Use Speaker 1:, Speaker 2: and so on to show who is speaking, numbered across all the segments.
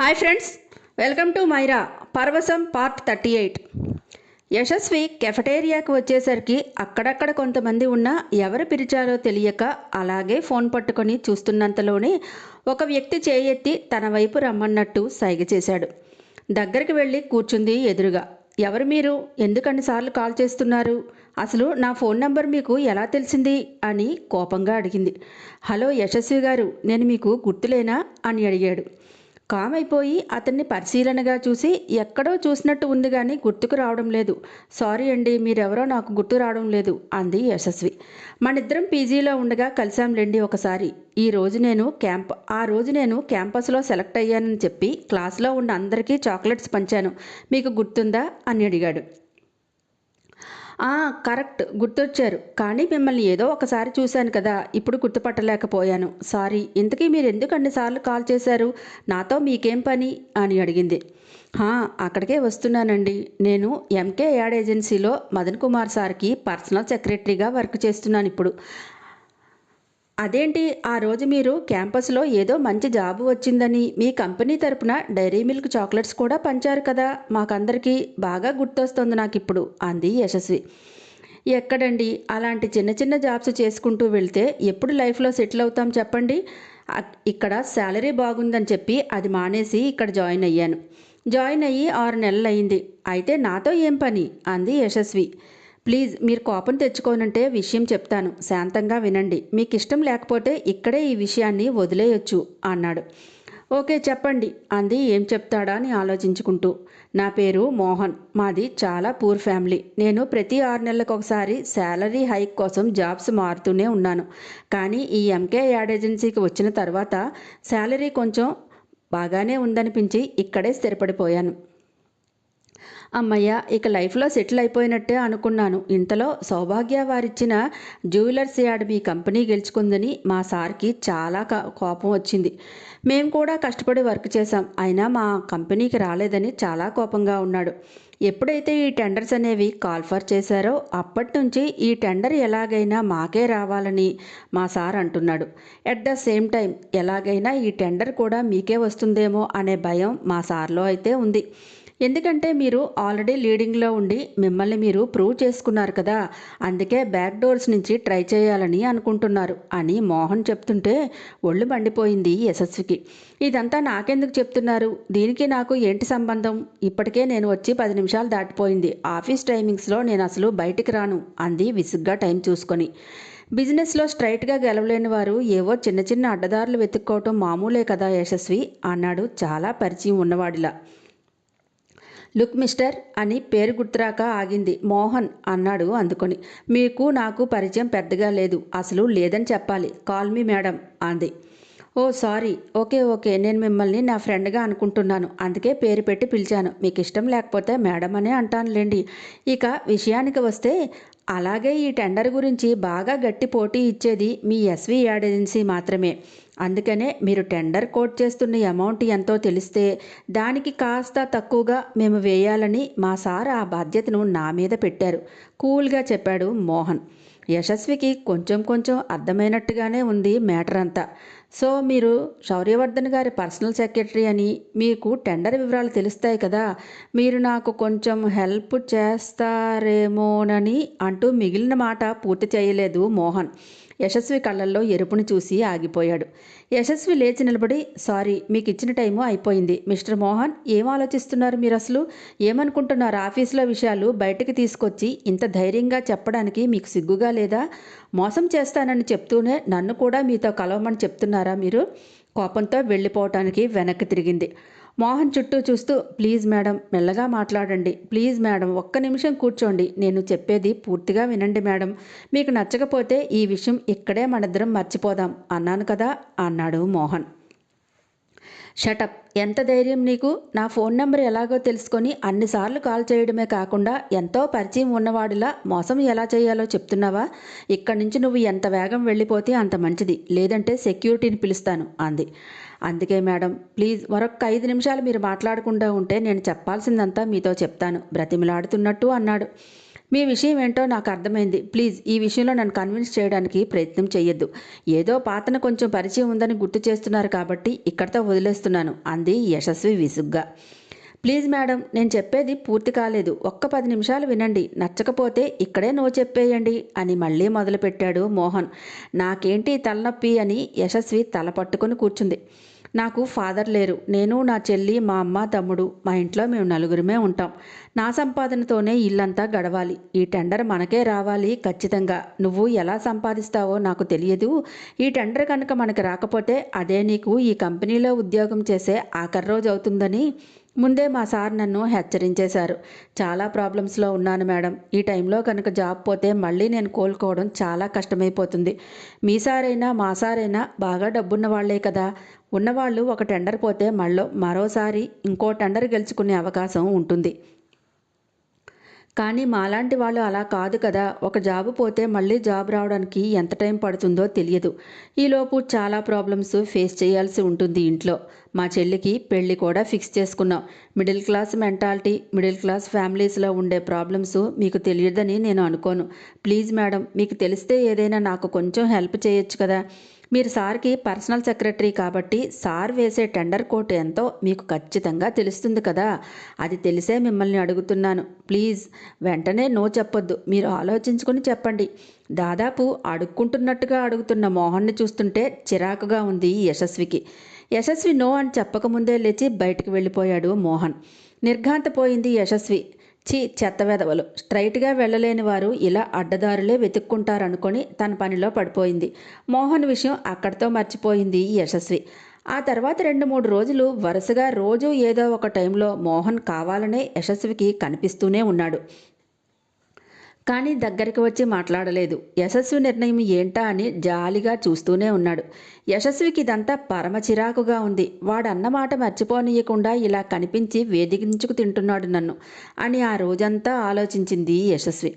Speaker 1: Hi friends welcome to Myra పర్వసం part thirty eight Yashasvi కెఫటేరియాకు వచ్చేసరికి అక్కడక్కడ కొంతమంది ఉన్నా ఎవరు పిలిచారో తెలియక అలాగే ఫోన్ పట్టుకొని చూస్తున్నంతలోనే ఒక వ్యక్తి చేయెత్తి తన వైపు రమ్మన్నట్టు సైగ చేశాడు. దగ్గరికి వెళ్ళి కూర్చుంది ఎదురుగా. ఎవరు మీరు? ఎందుకన్నిసార్లు కాల్ చేస్తున్నారు? అసలు నా ఫోన్ నంబర్ మీకు ఎలా తెలిసింది? అని కోపంగా అడిగింది. హలో యశస్వి గారు నేను మీకు గుర్తులేనా? అని అడిగాడు. కామ్ అయిపోయి అతన్ని పరిశీలనగా చూసి ఎక్కడో చూసినట్టు ఉంది కానీ గుర్తుకు రావడం లేదు. సారీ అండి మీరెవరో నాకు గుర్తు రావడం లేదు అంది యశస్వి. మనిద్దరం పీజీలో ఉండగా కలిసాంలేండి ఒకసారి. ఈ రోజు నేను క్యాంప్ ఆ రోజు నేను క్యాంపస్లో సెలెక్ట్ అయ్యానని చెప్పి క్లాస్లో ఉన్న అందరికీ చాక్లెట్స్ పంచాను. మీకు గుర్తుందా? అని అడిగాడు. "ఆ, కరెక్ట్. గుర్తొచ్చారు. కానీ మిమ్మల్ని ఏదో ఒకసారి చూశాను కదా ఇప్పుడు గుర్తుపట్టలేకపోయాను. సారీ ఇంతకీ మీరు ఎందుకు అన్నిసార్లు కాల్ చేశారు? నాతో మీకేం పని? అని అడిగింది. అక్కడికే వస్తున్నానండి. నేను ఎంకే యాడ్ ఏజెన్సీలో మదన్ కుమార్ సార్కి పర్సనల్ సెక్రటరీగా వర్క్ చేస్తున్నాను ఇప్పుడు. అదేంటి? ఆ రోజు మీరు క్యాంపస్లో ఏదో మంచి జాబు వచ్చిందని మీ కంపెనీ తరపున డైరీ మిల్క్ చాక్లెట్స్ కూడా పంచారు కదా? మాకందరికీ బాగా గుర్తొస్తుంది నాకు ఇప్పుడు అంది యశస్వి. ఎక్కడండి? అలాంటి చిన్న చిన్న జాబ్స్ చేసుకుంటూ వెళ్తే ఎప్పుడు లైఫ్లో సెటిల్ అవుతాం చెప్పండి? ఇక్కడ శాలరీ బాగుందని చెప్పి అది మానేసి ఇక్కడ జాయిన్ అయ్యాను. జాయిన్ అయ్యి ఆరు నెలలు అయింది అయితే నాతో ఏం పని? అంది యశస్వి. ప్లీజ్ మీరు కోపం తెచ్చుకోనంటే విషయం చెప్తాను. శాంతంగా వినండి. మీకు ఇష్టం లేకపోతే ఇక్కడే ఈ విషయాన్ని వదిలేయొచ్చు అన్నాడు. ఓకే చెప్పండి. అంది ఏం చెప్తాడా అని ఆలోచించుకుంటూ. నా పేరు మోహన్. మాది చాలా పూర్ ఫ్యామిలీ. నేను ప్రతి ఆరు నెలలకు ఒకసారి శాలరీ హైక్ కోసం జాబ్స్ మారుతూనే ఉన్నాను. కానీ ఈ ఎంకే యాడ్ ఏజెన్సీకి వచ్చిన తర్వాత శాలరీ కొంచెం బాగానే ఉందనిపించి ఇక్కడే స్థిరపడిపోయాను. అమ్మయ్య ఇక లైఫ్లో సెటిల్ అయిపోయినట్టే అనుకున్నాను. ఇంతలో సౌభాగ్య వారిచ్చిన జ్యువెలర్స్ యార్డ్ మీ కంపెనీ గెలుచుకుందని మా సార్కి చాలా కోపం వచ్చింది. మేము కూడా కష్టపడి వర్క్ చేశాం. అయినా మా కంపెనీకి రాలేదని చాలా కోపంగా ఉన్నాడు. ఎప్పుడైతే ఈ టెండర్స్ అనేవి కాల్ఫర్ చేశారో అప్పటి నుంచి ఈ టెండర్ ఎలాగైనా మాకే రావాలని మా సార్ అంటున్నాడు. ఎట్ ద సేమ్ టైం ఎలాగైనా ఈ టెండర్ కూడా మీకే వస్తుందేమో అనే భయం మా సార్లో అయితే ఉంది. ఎందుకంటే మీరు ఆల్రెడీ లీడింగ్లో ఉండి మిమ్మల్ని మీరు ప్రూవ్ చేసుకున్నారు కదా అందుకే బ్యాక్ డోర్స్ నుంచి ట్రై చేయాలని అనుకుంటున్నారు అని మోహన్ చెప్తుంటే ఒళ్ళు మండిపోయింది యశస్వికి. ఇదంతా నాకెందుకు చెప్తున్నారు? దీనికి నాకు ఏంటి సంబంధం? ఇప్పటికే నేను వచ్చి పది నిమిషాలు దాటిపోయింది. ఆఫీస్ టైమింగ్స్లో నేను అసలు బయటికి రాను అంది విసుగ్గా టైం చూసుకొని. బిజినెస్లో స్ట్రైట్గా గెలవలేని వారు ఏవో చిన్న చిన్న అడ్డదారులు వెతుక్కోవటం మామూలే కదా యశస్వి అన్నాడు చాలా పరిచయం ఉన్నవాడిలా. లుక్ మిస్టర్ అని పేరు గుర్తురాక ఆగింది. మోహన్ అన్నాడు అందుకొని. మీకు నాకు పరిచయం పెద్దగా లేదు. అసలు లేదని చెప్పాలి. కాల్ మీ మేడం అంది. Oh sorry. Okay okay. నేను మిమ్మల్ని నా ఫ్రెండ్గా అనుకుంటున్నాను. అందుకే పేరు పెట్టి పిలిచాను. మీకు ఇష్టం లేకపోతే మేడం అనే అంటానులేండి. ఇక విషయానికి వస్తే అలాగే ఈ టెండర్ గురించి బాగా గట్టి పోటీ ఇచ్చేది మీ ఎస్వి యాడ్ ఏజెన్సీ మాత్రమే. అందుకనే మీరు టెండర్ కోట్ చేస్తున్న అమౌంట్ ఎంతో తెలిస్తే దానికి కాస్త తక్కువగా మేము వేయాలని మా సార్ ఆ బాధ్యతను నా మీద పెట్టారు. కూల్గా చెప్పాడు మోహన్. యశస్వికి కొంచెం కొంచెం అర్థమైనట్టుగానే ఉంది మ్యాటర్ అంతా. సో మీరు శౌర్యవర్ధన్ గారి పర్సనల్ సెక్రటరీ అని మీకు టెండర్ వివరాలు తెలుస్తాయి కదా మీరు నాకు కొంచెం హెల్ప్ చేస్తారేమోనని అంటూ మిగిలిన మాట పూర్తి చేయలేదు మోహన్. యశస్వి కళ్ళల్లో ఎరుపుని చూసి ఆగిపోయాడు. యశస్వి లేచి నిలబడి సారీ మీకు ఇచ్చిన టైము అయిపోయింది. మిస్టర్ మోహన్ ఏం ఆలోచిస్తున్నారు మీరు అసలు? ఏమనుకుంటున్నారు? ఆఫీసులో విషయాలు బయటకు తీసుకొచ్చి ఇంత ధైర్యంగా చెప్పడానికి మీకు సిగ్గుగా లేదా? మోసం చేస్తానని చెప్తూనే నన్ను కూడా మీతో కలవమని చెప్తున్నారా మీరు? కోపంతో వెళ్ళిపోవటానికి వెనక్కి తిరిగింది. మోహన్ చుట్టూ చూస్తూ ప్లీజ్ మేడం మెల్లగా మాట్లాడండి. ప్లీజ్ మేడం ఒక్క నిమిషం కూర్చోండి. నేను చెప్పేది పూర్తిగా వినండి మేడం. మీకు నచ్చకపోతే ఈ విషయం ఇక్కడే మనిద్దరం మర్చిపోదాం అన్నాను కదా అన్నాడు మోహన్. షటప్ ఎంత ధైర్యం నీకు? నా ఫోన్ నెంబర్ ఎలాగో తెలుసుకొని అన్నిసార్లు కాల్ చేయడమే కాకుండా ఎంతో పరిచయం ఉన్నవాడిలా మోసం ఎలా చేయాలో చెప్తున్నావా? ఇక్కడి నుంచి నువ్వు ఎంత వేగం వెళ్ళిపోతే అంత మంచిది. లేదంటే సెక్యూరిటీని పిలుస్తాను అంది. అందుకే మేడం ప్లీజ్ మరొక ఐదు నిమిషాలు మీరు మాట్లాడకుండా ఉంటే నేను చెప్పాల్సిందంతా మీతో చెప్తాను. బ్రతిమిలాడుతున్నట్టు అన్నాడు. మీ విషయం ఏంటో నాకు అర్థమైంది. ప్లీజ్ ఈ విషయంలో నన్ను కన్విన్స్ చేయడానికి ప్రయత్నం చేయొద్దు ఏదో పాతన కొంచెం పరిచయం ఉందని గుర్తు చేస్తున్నారు కాబట్టి ఇక్కడితో వదిలేస్తున్నాను అంది యశస్వి విసుగ్గా. ప్లీజ్ మేడం నేను చెప్పేది పూర్తి కాలేదు. ఒక్క పది నిమిషాలు వినండి. నచ్చకపోతే ఇక్కడే నో చెప్పేయండి అని మళ్ళీ మొదలుపెట్టాడు మోహన్. నాకేంటి తలనొప్పి అని యశస్వి తల పట్టుకుని కూర్చుంది. నాకు ఫాదర్ లేరు. నేను నా చెల్లి మా అమ్మ తమ్ముడు మా ఇంట్లో మేము నలుగురమే ఉంటాం. నా సంపాదనతోనే ఇల్లంతా గడవాలి. ఈ టెండర్ మనకే రావాలి ఖచ్చితంగా. నువ్వు ఎలా సంపాదిస్తావో నాకు తెలియదు. ఈ టెండర్ కనుక మనకు రాకపోతే అదే నీకు ఈ కంపెనీలో ఉద్యోగం చేసే ఆఖరి రోజు అవుతుందని ముందే మా సార్ నన్ను హెచ్చరించేశారు. చాలా ప్రాబ్లమ్స్లో ఉన్నాను మేడం. ఈ టైంలో కనుక జాబ్ పోతే మళ్ళీ నేను కోలుకోవడం చాలా కష్టమైపోతుంది. మీ సారైనా మా సారైనా బాగా డబ్బున్న వాళ్ళే కదా. ఉన్నవాళ్ళు ఒక టెండర్ పోతే మళ్ళీ మరోసారి ఇంకో టెండర్ గెలుచుకునే అవకాశం ఉంటుంది. కానీ మాలాంటి వాళ్ళు అలా కాదు కదా. ఒక జాబ్ పోతే మళ్ళీ జాబ్ రావడానికి ఎంత టైం పడుతుందో తెలియదు. ఈలోపు చాలా ప్రాబ్లమ్స్ ఫేస్ చేయాల్సి ఉంటుంది ఇంట్లో. మా చెల్లికి పెళ్ళి కూడా ఫిక్స్ చేసుకున్నాం. Middle class mentality middle class ఫ్యామిలీస్లో ఉండే ప్రాబ్లమ్స్ మీకు తెలియదని నేను అనుకోను. ప్లీజ్ మేడం మీకు తెలిస్తే ఏదైనా నాకు కొంచెం హెల్ప్ చేయొచ్చు కదా. మీరు సార్కి పర్సనల్ సెక్రటరీ కాబట్టి సార్ వేసే టెండర్ కోట్ ఎంతో మీకు ఖచ్చితంగా తెలుస్తుంది కదా. అది తెలిసే మిమ్మల్ని అడుగుతున్నాను. ప్లీజ్ వెంటనే నో చెప్పొద్దు. మీరు ఆలోచించుకుని చెప్పండి. దాదాపు అడుక్కుంటున్నట్టుగా అడుగుతున్న మోహన్ని చూస్తుంటే చిరాకుగా ఉంది యశస్వికి. యశస్వి నో అని చెప్పకముందే లేచి బయటకు వెళ్ళిపోయాడు మోహన్. నిర్ఘాంతపోయింది యశస్వి. ఛీ చెత్తవెదవలు స్ట్రైట్గా వెళ్ళలేని వారు ఇలా అడ్డదారులే వెతుక్కుంటారనుకొని తన పనిలో పడిపోయింది. మోహన్ విషయం అక్కడితో మర్చిపోయింది యశస్వి. ఆ తర్వాత రెండు మూడు రోజులు వరుసగా రోజు ఏదో ఒక టైంలో మోహన్ కావాలనే యశస్వికి కనిపిస్తూనే ఉన్నాడు. కానీ దగ్గరికి వచ్చి మాట్లాడలేదు. యశస్వి నిర్ణయం ఏంటా అని జాలిగా చూస్తూనే ఉన్నాడు. యశస్వికి ఇదంతా పరమ చిరాకుగా ఉంది. వాడన్నమాట మర్చిపోనీయకుండా ఇలా కనిపించి వేదికించుకు తింటున్నాడు నన్ను అని ఆ రోజంతా ఆలోచించింది యశస్వి.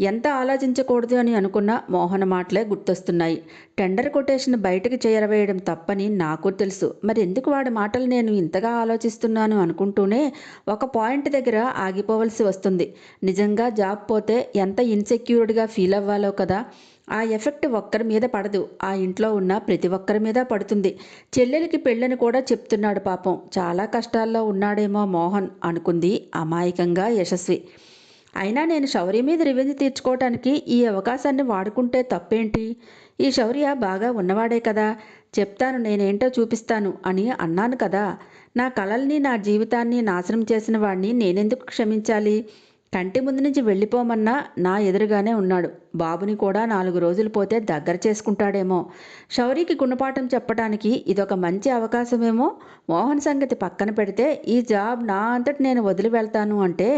Speaker 1: ఎంత ఆలోచించకూడదు అని అనుకున్న మోహన మాటలే గుర్తొస్తున్నాయి. టెండర్ కొటేషన్ బయటకు చేరవేయడం తప్పని నాకు తెలుసు. మరి ఎందుకు వాడి మాటలు నేను ఇంతగా ఆలోచిస్తున్నాను అనుకుంటూనే ఒక పాయింట్ దగ్గర ఆగిపోవలసి వస్తుంది. నిజంగా జాబ్ పోతే ఎంత ఇన్సెక్యూర్డ్గా ఫీల్ అవ్వాలో కదా. ఆ ఎఫెక్ట్ ఒక్కరి మీద పడదు. ఆ ఇంట్లో ఉన్న ప్రతి ఒక్కరి మీద పడుతుంది. చెల్లెలికి పెళ్ళని కూడా చెప్తున్నాడు పాపం. చాలా కష్టాల్లో ఉన్నాడేమో మోహన్ అనుకుంది అమాయకంగా యశస్వి. అయినా నేను శౌర్య మీద రివెంజ్ తీర్చుకోవటానికి ఈ అవకాశాన్ని వాడుకుంటే తప్పేంటి? ఈ శౌర్య బాగా ఉన్నవాడే కదా. చెప్తాను నేనేంటో చూపిస్తాను అని అన్నాను కదా. నా కలల్ని నా జీవితాన్ని నాశనం చేసిన వాడిని నేనెందుకు క్షమించాలి? కంటి ముందు నుంచి వెళ్ళిపోమన్నా నా ఎదురుగానే ఉన్నాడు. బాబుని కూడా నాలుగు రోజులు పోతే దగ్గర చేసుకుంటాడేమో. శౌరికి గుణపాఠం చెప్పడానికి ఇదొక మంచి అవకాశమేమో. మోహన్ సంగతి పక్కన పెడితే ఈ జాబ్ నా అంతటి నేను వదిలి వెళ్తాను అంటే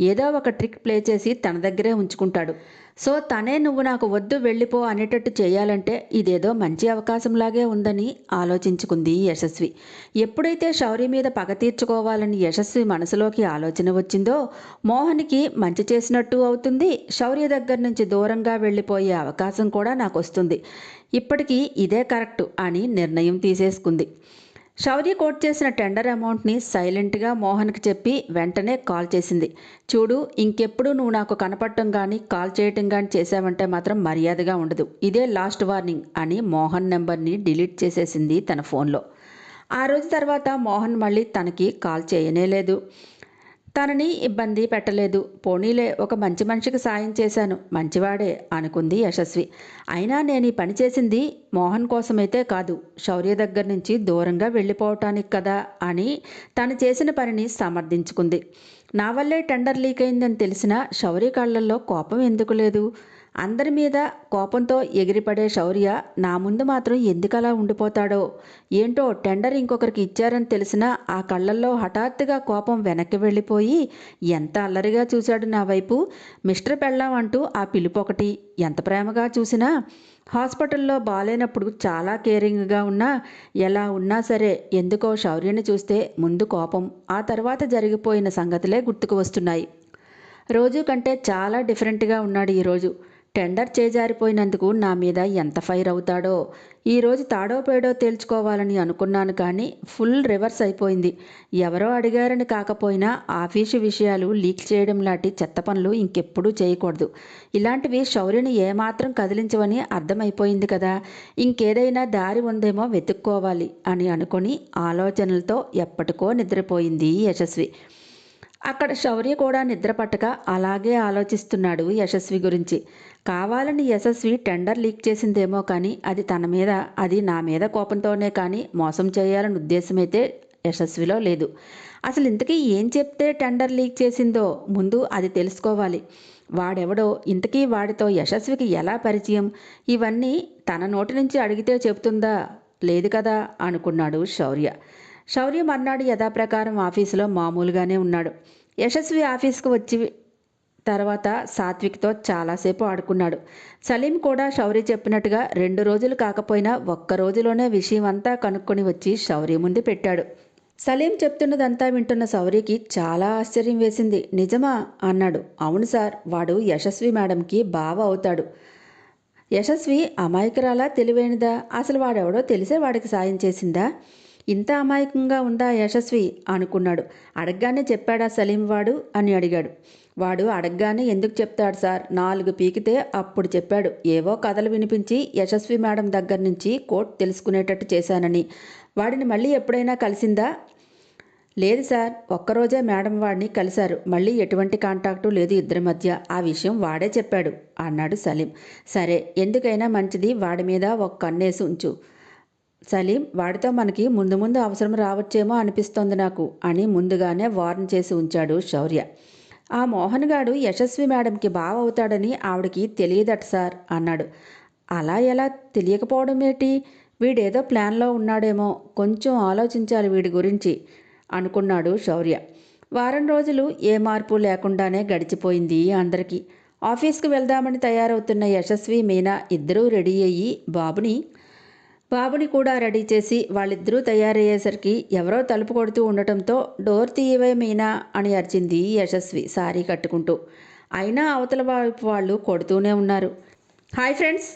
Speaker 1: ఏదో ఒక ట్రిక్ ప్లే చేసి తన దగ్గరే ఉంచుకుంటాడు. సో తనే నువ్వు నాకు వద్దు వెళ్ళిపో అనేటట్టు చేయాలంటే ఇదేదో మంచి అవకాశంలాగే ఉందని ఆలోచించుకుంది యశస్వి. ఎప్పుడైతే శౌరి మీద పగ తీర్చుకోవాలని యశస్వి మనసులోకి ఆలోచన వచ్చిందో మోహన్కి మంచి చేసినట్టు అవుతుంది. శౌర్య దగ్గర నుంచి దూరంగా వెళ్ళిపోయే అవకాశం కూడా నాకు వస్తుంది ఇప్పటికీ ఇదే కరెక్ట్ అని నిర్ణయం తీసేసుకుంది. శౌర్య కోట్ చేసిన టెండర్ అమౌంట్ని సైలెంట్గా మోహన్కి చెప్పి వెంటనే కాల్ చేసింది. చూడు ఇంకెప్పుడు నువ్వు నాకు కనపడటం కానీ కాల్ చేయటం కానీ చేసావంటే మాత్రం మర్యాదగా ఉండదు. ఇదే లాస్ట్ వార్నింగ్ అని మోహన్ నెంబర్ని డిలీట్ చేసేసింది తన ఫోన్లో. ఆ రోజు తర్వాత మోహన్ మళ్ళీ తనకి కాల్ చేయనే లేదు. తనని ఇబ్బంది పెట్టలేదు. పోనీలే ఒక మంచి మనిషికి సాయం చేశాను. మంచివాడే అనుకుంది యశస్వి. అయినా నేను ఈ పని చేసింది మోహన్ కోసమైతే కాదు. శౌర్య దగ్గర నుంచి దూరంగా వెళ్ళిపోవటానికి కదా అని తను చేసిన పనిని సమర్థించుకుంది. నా వల్లే టెండర్ లీక్ అయిందని తెలిసిన శౌర్య కళ్ళల్లో కోపం ఎందుకు లేదు? అందరి మీద కోపంతో ఎగిరిపడే శౌర్య నా ముందు మాత్రం ఎందుకలా ఉండిపోతాడో? ఏంటో టెండర్ ఇంకొకరికి ఇచ్చారని తెలిసినా ఆ కళ్ళల్లో హఠాత్తుగా కోపం వెనక్కి వెళ్ళిపోయి ఎంత అల్లరిగా చూశాడు నా వైపు? మిస్టర్ పెళ్ళాం అంటూ ఆ పిలుపు ఒకటి. ఎంత ప్రేమగా చూసినా? హాస్పిటల్లో బాగాలేనప్పుడు చాలా కేరింగ్గా ఉన్నా ఎలా ఉన్నా సరే ఎందుకో శౌర్యని చూస్తే ముందు కోపం ఆ తర్వాత జరిగిపోయిన సంగతులే గుర్తుకు వస్తున్నాయి. రోజు కంటే చాలా డిఫరెంట్గా ఉన్నాడు ఈరోజు టెండర్ చేజారిపోయినందుకు నా మీద ఎంత ఫైర్ అవుతాడో. ఈరోజు తాడో పేడో తేల్చుకోవాలని అనుకున్నాను కానీ ఫుల్ రివర్స్ అయిపోయింది. ఎవరో అడిగారని కాకపోయినా ఆఫీసు విషయాలు లీక్ చేయడం లాంటి చెత్త పనులు ఇంకెప్పుడూ చేయకూడదు. ఇలాంటివి శౌర్యని ఏమాత్రం కదిలించవని అర్థమైపోయింది కదా. ఇంకేదైనా దారి ఉందేమో వెతుక్కోవాలి అని అనుకొని ఆలోచనలతో ఎప్పటికో నిద్రపోయింది యశస్వి. అక్కడ శౌర్య కూడా నిద్ర పట్టక అలాగే ఆలోచిస్తున్నాడు యశస్వి గురించి. కావాలని యశస్వి టెండర్ లీక్ చేసిందేమో కానీ అది తన మీద అది నా మీద కోపంతోనే కానీ మోసం చేయాలని ఉద్దేశమైతే యశస్విలో లేదు. అసలు ఇంతకీ ఏం చెప్తే టెండర్ లీక్ చేసిందో ముందు అది తెలుసుకోవాలి. వాడెవడో ఇంతకీ వాడితో యశస్వికి ఎలా పరిచయం? ఇవన్నీ తన నోటి నుంచి అడిగితే చెప్తుందా లేదు కదా అనుకున్నాడు శౌర్య. శౌర్య మర్నాడు యథాప్రకారం ఆఫీసులో మామూలుగానే ఉన్నాడు. యశస్వి ఆఫీస్కి వచ్చి తర్వాత సాత్విక్తో చాలాసేపు ఆడుకున్నాడు. సలీం కూడా శౌర్య చెప్పినట్టుగా రెండు రోజులు కాకపోయినా ఒక్క రోజులోనే విషయం అంతా కనుక్కొని వచ్చి శౌర్య ముందు పెట్టాడు. సలీం చెప్తున్నదంతా వింటున్న శౌర్యకి చాలా ఆశ్చర్యం వేసింది. నిజమా? అన్నాడు. అవును సార్ వాడు యశస్వి మేడంకి బావ అవుతాడు. యశస్వి అమాయకురాలా తెలివైనదా? అసలు వాడెవడో తెలిసే వాడికి సాయం చేసిందా? ఇంత అమాయకంగా ఉందా యశస్వి? అనుకున్నాడు. అడగగానే చెప్పాడా సలీం వాడు? అని అడిగాడు. వాడు అడగగానే ఎందుకు చెప్తాడు సార్? నాలుగు పీకితే అప్పుడు చెప్పాడు. ఏవో కథలు వినిపించి యశస్వి మేడం దగ్గర నుంచి కోట్ తెలుసుకునేటట్టు చేశానని. వాడిని మళ్ళీ ఎప్పుడైనా కలిసిందా? లేదు సార్. ఒక్కరోజే మేడం వాడిని కలిశారు. మళ్ళీ ఎటువంటి కాంటాక్టు లేదు ఇద్దరి మధ్య. ఆ విషయం వాడే చెప్పాడు అన్నాడు సలీం. సరే ఎందుకైనా మంచిది వాడి మీద ఒక కన్నేసి ఉంచు. సలీం వాడితో మనకి ముందు ముందు అవసరం రావచ్చేమో అనిపిస్తోంది నాకు అని ముందుగానే వార్న్ చేసి ఉంచాడు శౌర్య. ఆ మోహన్ గాడు యశస్వి మేడంకి బావ అవుతాడని ఆవిడకి తెలియదట సార్ అన్నాడు. అలా ఎలా తెలియకపోవడం ఏంటి? వీడేదో ప్లాన్లో ఉన్నాడేమో కొంచెం ఆలోచించాలి వీడి గురించి అనుకున్నాడు శౌర్య. వారం రోజులు ఏ మార్పు లేకుండానే గడిచిపోయింది అందరికీ. ఆఫీస్కి వెళ్దామని తయారవుతున్న యశస్వి మీనా ఇద్దరూ రెడీ అయ్యి బాబుని బాబుని కూడా రెడీ చేసి వాళ్ళిద్దరూ తయారయ్యేసరికి ఎవరో తలుపు కొడుతూ ఉండటంతో డోర్ తీయవే మీనా అని అరిచింది యశస్వి సారీ కట్టుకుంటూ. అయినా అవతల వైపు వాళ్ళు కొడుతూనే ఉన్నారు. Hi friends!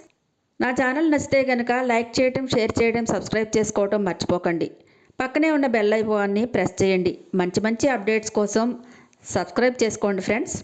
Speaker 1: నా ఛానల్ నచ్చితే కనుక లైక్ చేయడం షేర్ చేయడం సబ్స్క్రైబ్ చేసుకోవడం మర్చిపోకండి. పక్కనే ఉన్న బెల్ ఐకాన్ని ప్రెస్ చేయండి. మంచి మంచి అప్డేట్స్ కోసం సబ్స్క్రైబ్ చేసుకోండి ఫ్రెండ్స్!